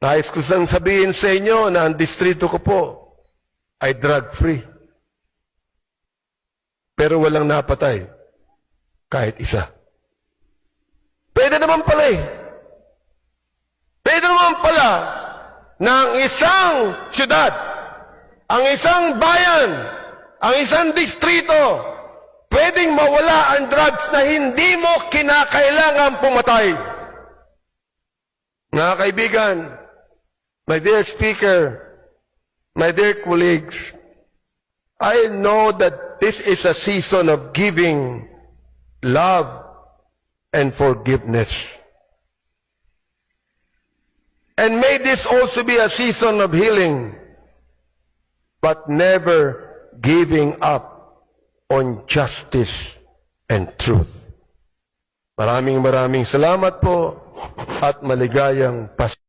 Nais ko sang sabihin sa inyo na ang distrito ko po ay drug-free. Pero walang napatay. Kahit isa. Pwede naman pala eh. Pwede naman pala na ang isang syudad, ang isang bayan, ang isang distrito, pwedeng mawala ang drugs na hindi mo kinakailangan pumatay. Mga kaibigan, my dear speaker, my dear colleagues, I know that this is a season of giving, love, and forgiveness. And may this also be a season of healing, but never giving up on justice and truth. Maraming maraming salamat po at maligayang Pasko.